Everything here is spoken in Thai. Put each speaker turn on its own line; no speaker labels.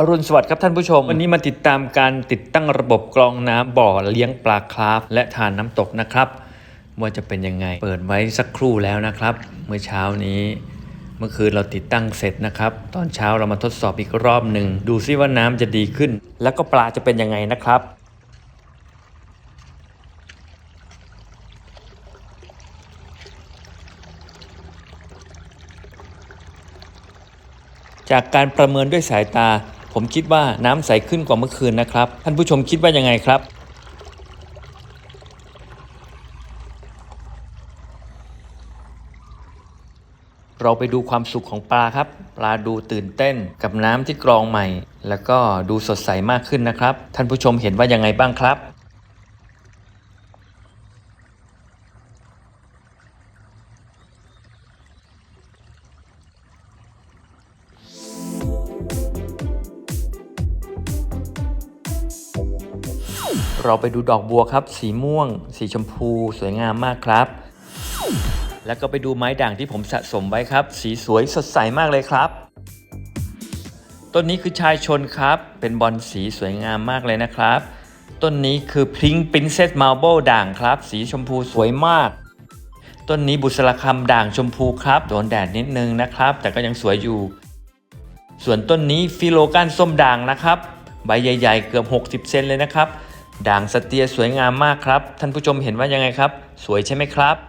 อรุณสวัสดิ์ครับท่านผู้ชม วันนี้มาติดตามการติดตั้งระบบกรองน้ำบ่อเลี้ยงปลาคราฟ และทานน้ำตกนะครับ ว่าจะเป็นยังไงเปิดไว้สักครู่แล้วนะครับ เมื่อเช้านี้ เมื่อคืนเราติดตั้งเสร็จนะครับ ตอนเช้าเรามาทดสอบอีกรอบหนึ่งดูซิว่าน้ำจะดีขึ้น แล้วก็ปลาจะเป็นยังไงนะครับจากการประเมินด้วยสายตา ผมคิดว่าน้ำใสขึ้นกว่าเมื่อคืนนะครับ ท่านผู้ชมคิดว่ายังไงครับเราไปดูความสุขของปลาครับ ปลาดูตื่นเต้นกับน้ำที่กรองใหม่ แล้วก็ดูสดใสมากขึ้นนะครับ ท่านผู้ชมเห็นว่ายังไงบ้างครับ เราไปดูดอกบัวครับ สีม่วง สีชมพู สวยงามมากครับ แล้วก็ไปดูไม้ด่างที่ผมสะสมไว้ครับ สีสวยสดใสมากเลยครับ ต้นนี้คือชายชนครับ เป็นบอลสีสวยงามมากเลยนะครับ ต้นนี้คือพริงปินเซสมาร์เบิลด่างครับ สีชมพูสวยมาก ต้นนี้บุษราคำด่างชมพูครับโดนแดดนิดนึงนะครับ แต่ก็ยังสวยอยู่ ส่วนต้นนี้ฟิโลกานส้มด่างนะครับ ใบใหญ่ ๆ เกือบ 60 เซนเลยนะครับ ด่างสเตียสวยงามมากครับ ท่านผู้ชมเห็นว่ายังไงครับ สวยใช่ไหมครับ